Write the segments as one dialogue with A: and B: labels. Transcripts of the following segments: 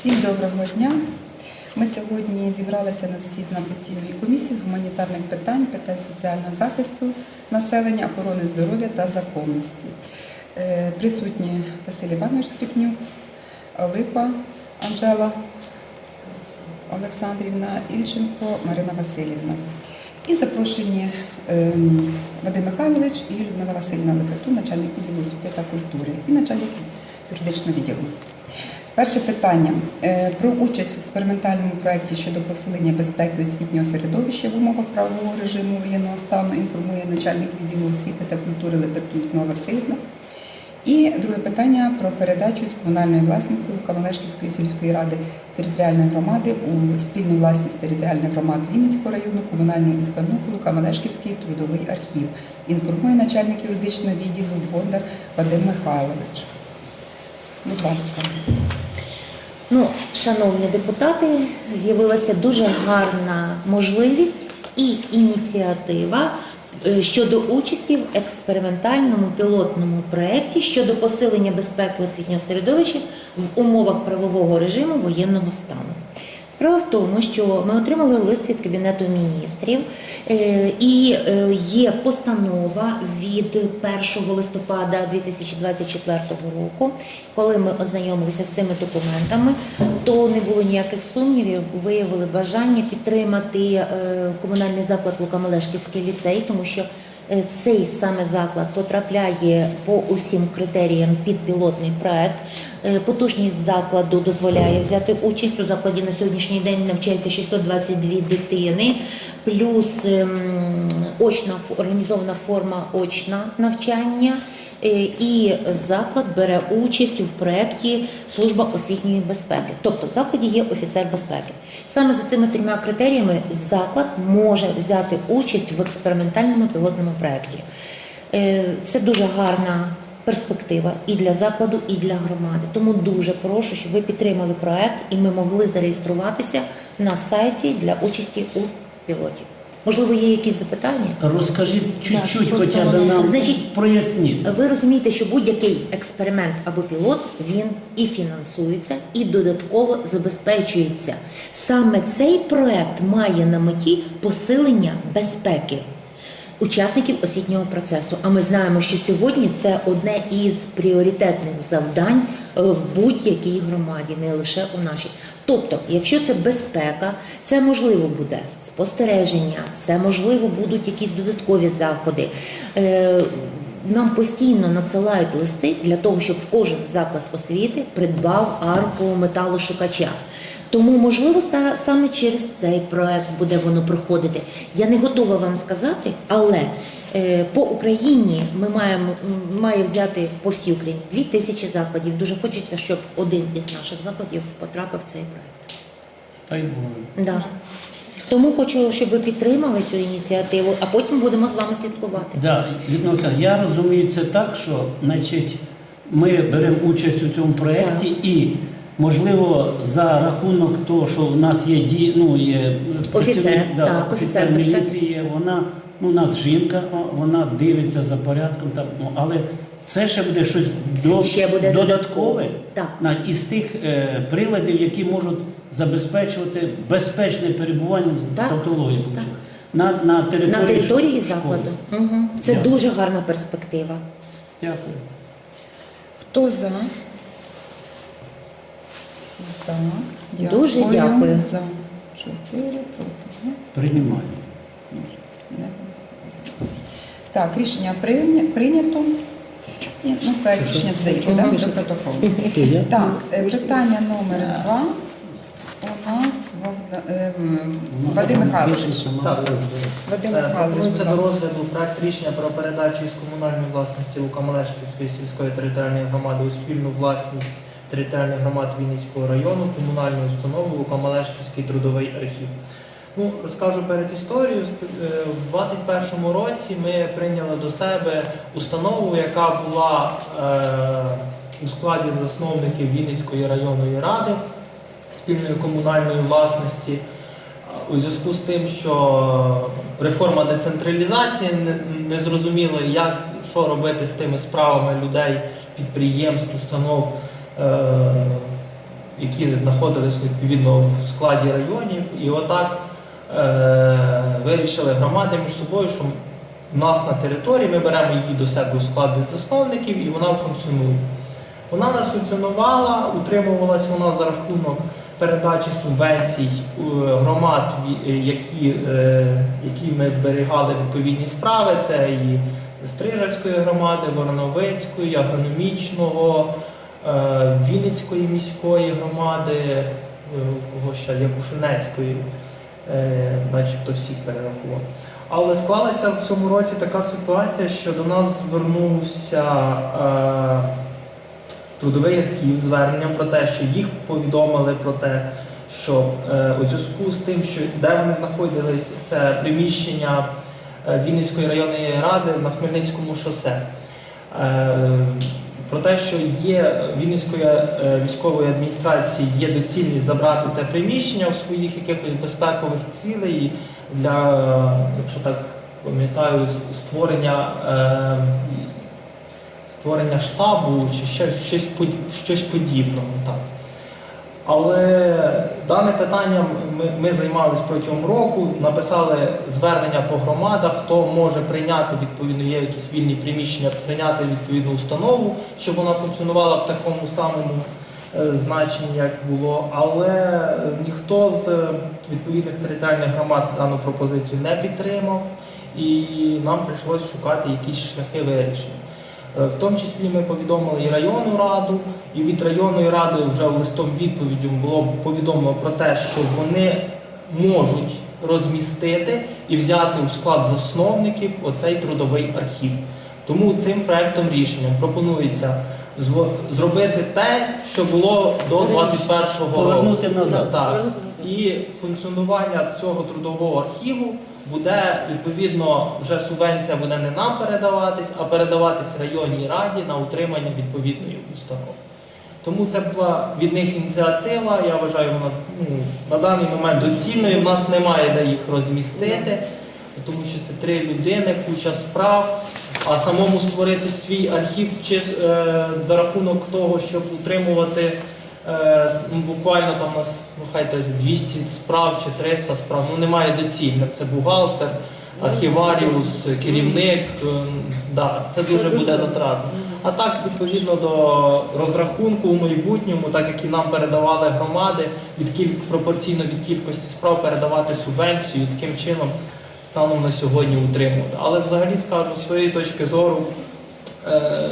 A: Всім доброго дня. Ми сьогодні зібралися на засідання постійної комісії з гуманітарних питань, питань соціального захисту населення, охорони здоров'я та законності. Е, Присутні Василь Іванович Скрипнюк, Липа Анжела Олександрівна Ільченко, Марина Васильівна. І запрошені ем, Вадим Михайлович і Людмила Васильівна Лепету, начальник відділу освіти та культури і начальник юридичного відділу. Перше питання Е, про участь в експериментальному проєкті щодо посилення безпеки освітнього середовища в умовах правового режиму воєнного стану інформує начальник відділу освіти та культури Лепету Людмила Васильівна. І друге питання про передачу з комунальної власності Лукамалешківської сільської ради територіальної громади у спільну власність територіальних громад Вінницького району комунальну установу Лукамалешківський трудовий архів. Інформує начальник юридичного відділу Бондар Вадим Михайлович. Будь ласка.
B: Ну, шановні депутати, з'явилася дуже гарна можливість і ініціатива е, щодо участі в експериментальному пілотному проєкті щодо посилення безпеки освітнього середовища в умовах правового режиму воєнного стану. Справа в тому, що ми отримали лист від Кабінету міністрів, е, і е, є постанова від 1 листопада 2024 року. Коли ми ознайомилися з цими документами, то не було ніяких сумнівів, виявили бажання підтримати е, комунальний заклад Лукамелешківський ліцей, тому що цей саме заклад потрапляє по усім критеріям під пілотний проект. Е, Потужність закладу дозволяє взяти участь у закладі на сьогоднішній день навчається 622 дитини, плюс ем, очна організована форма очна навчання. Е, І заклад бере участь в проєкті Служба освітньої безпеки. Тобто в закладі є офіцер безпеки. Саме за цими трьома критеріями заклад може взяти участь в експериментальному пілотному проєкті. Е, Це дуже гарна перспектива і для закладу, і для громади. Тому дуже прошу, щоб ви підтримали проект і ми могли зареєструватися на сайті для участі у пілоті. Можливо, є якісь запитання?
C: Розкажіть чуть-чуть, хоча б нам
B: Значить,
C: проясніть.
B: Ви розумієте, що будь-який експеримент або пілот він і фінансується, і додатково забезпечується. Саме цей проект має на меті посилення безпеки учасників освітнього процесу. А ми знаємо, що сьогодні це одне із пріоритетних завдань е, в будь-якій громаді, не лише у нашій. Тобто, якщо це безпека, це можливо буде спостереження, це можливо будуть якісь додаткові заходи. Е, Нам постійно надсилають листи для того, щоб кожен заклад освіти придбав арку металошукача. Тому, можливо, саме через цей проект буде воно проходити. Я не готова вам сказати, але е, по Україні ми маємо має взяти по всій Україні дві тисячі закладів. Дуже хочеться, щоб один із наших закладів потрапив в цей проект.
C: Дай Боже.
B: Да. Тому хочу, щоб ви підтримали цю ініціативу, а потім будемо з вами слідкувати.
C: Да, я розумію це так, що значить, ми беремо участь у цьому проєкті і, можливо, за рахунок того, що в нас є ді, ну, є
B: Офіцер,
C: працівник, да,
B: так,
C: офіцер
B: офіцер
C: міліції, є, вона, ну, у нас жінка, вона дивиться за порядком, там, ну, але це ще буде щось до,
B: Ще буде
C: додаткове.
B: Так.
C: із тих е, приладів, які можуть забезпечувати безпечне перебування
B: Так,
C: тавтології.
B: так.
C: На, на території,
B: На території
C: школи.
B: закладу. Угу. Це
C: Ясно.
B: дуже гарна перспектива.
C: Дякую.
A: Хто за? Так.
B: Дуже дякую.
A: За. Чотири проти.
C: Приймається.
A: Так, рішення прийнято. Ні, Ну, проект рішення додається так, до протоколу. Так, питання номер два. У нас Богда- е, Вадим Михайлович. Вадим Михайлович, будь
D: Пропонується до
A: ласка.
D: розгляду проект рішення про передачу із комунальної власності Лукамалешківської сільської територіальної громади у спільну власність територіальних громад Вінницького району комунальну установу Лукамалешківський трудовий архів. Ну, розкажу перед історією. Е, 2021 році ми прийняли до себе установу, яка була е, у складі засновників Вінницької районної ради спільної комунальної власності. У зв'язку з тим, що реформа децентралізації не, зрозуміла, як що робити з тими справами людей, підприємств, установ, які знаходились відповідно в складі районів. І отак е, вирішили громади між собою, що в нас на території ми беремо її до себе у склади засновників і вона функціонує. Вона нас функціонувала, утримувалась вона за рахунок передачі субвенцій е, громад, е, які, е, які ми зберігали відповідні справи. Це і Стрижацької громади, Вороновицької, агрономічного, е, Вінницької міської громади, е, кого ще Якушинецької, е, начебто всіх перерахував. Але склалася в цьому році така ситуація, що до нас звернувся е, трудовий архів зверненням про те, що їх повідомили про те, що е, у зв'язку з тим, що де вони знаходились, це приміщення е, Вінницької районної ради на Хмельницькому шосе. Е, про те, що є Вінницької е, військової адміністрації є доцільність забрати те приміщення в своїх якихось безпекових цілей для, е, якщо так пам'ятаю, створення, е, створення штабу чи ще щось, щось подібного. Так. Але дане питання ми, ми займалися протягом року, написали звернення по громадах, хто може прийняти відповідно, є якісь вільні приміщення, прийняти відповідну установу, щоб вона функціонувала в такому самому е, значенні, як було. Але ніхто з відповідних територіальних громад дану пропозицію не підтримав, і нам прийшлося шукати якісь шляхи вирішення. Е, В тому числі ми повідомили і районну раду, і від районної ради вже листом відповіддю було повідомлено про те, що вони можуть розмістити і взяти у склад засновників оцей трудовий архів. Тому цим проектом рішенням пропонується зробити те, що було до 21-го року.
C: Повернути назад.
D: Так. І функціонування цього трудового архіву буде відповідно вже субвенція буде не нам передаватись, а передаватись районній раді на утримання відповідної установи. Тому це була від них ініціатива. Я вважаю, вона ну, на даний момент доцільною. В нас немає де їх розмістити, тому що це три людини, куча справ. А самому створити свій архів чи е, за рахунок того, щоб утримувати буквально там у нас ну, хай десь 200 справ чи 300 справ, ну немає доцільно. Це бухгалтер, архіваріус, керівник. е, да, це дуже буде затратно. А так, відповідно до розрахунку у майбутньому, так як і нам передавали громади, від кіль... пропорційно від кількості справ передавати субвенцію, таким чином станом на сьогодні утримувати. Але взагалі скажу з своєї точки зору, е,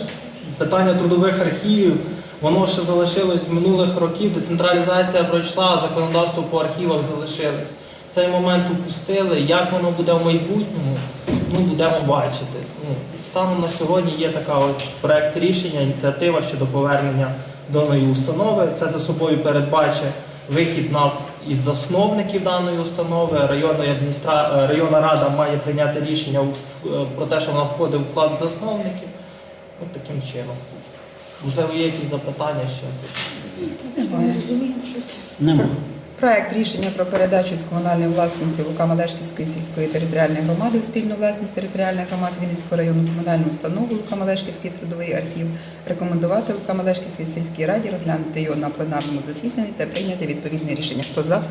D: питання трудових архівів, воно ще залишилось з минулих років, децентралізація пройшла, законодавство по архівах залишилось. Цей момент упустили. Як воно буде в майбутньому, ну будемо бачити. Ну, станом на сьогодні є така от проект рішення, ініціатива щодо повернення даної установи. Це за собою передбачить вихід нас із засновників даної установи. Районна, адміністра... районна рада має прийняти рішення про те, що вона входить в вклад засновників. От таким чином. Можливо, є якісь запитання ще?
A: Немає.
C: Нема.
A: Проект рішення про передачу з комунальної власності Лука-Малешківської сільської територіальної громади у спільну власність територіальних громад Вінницького району комунальну установу Лука-Малешківський трудовий архів рекомендувати Лука-Малешківській сільській раді розглянути його на пленарному засіданні та прийняти відповідне рішення. Хто за?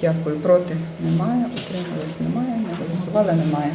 A: Дякую. Проти? Немає. Утримались? Немає. Не голосували? Немає.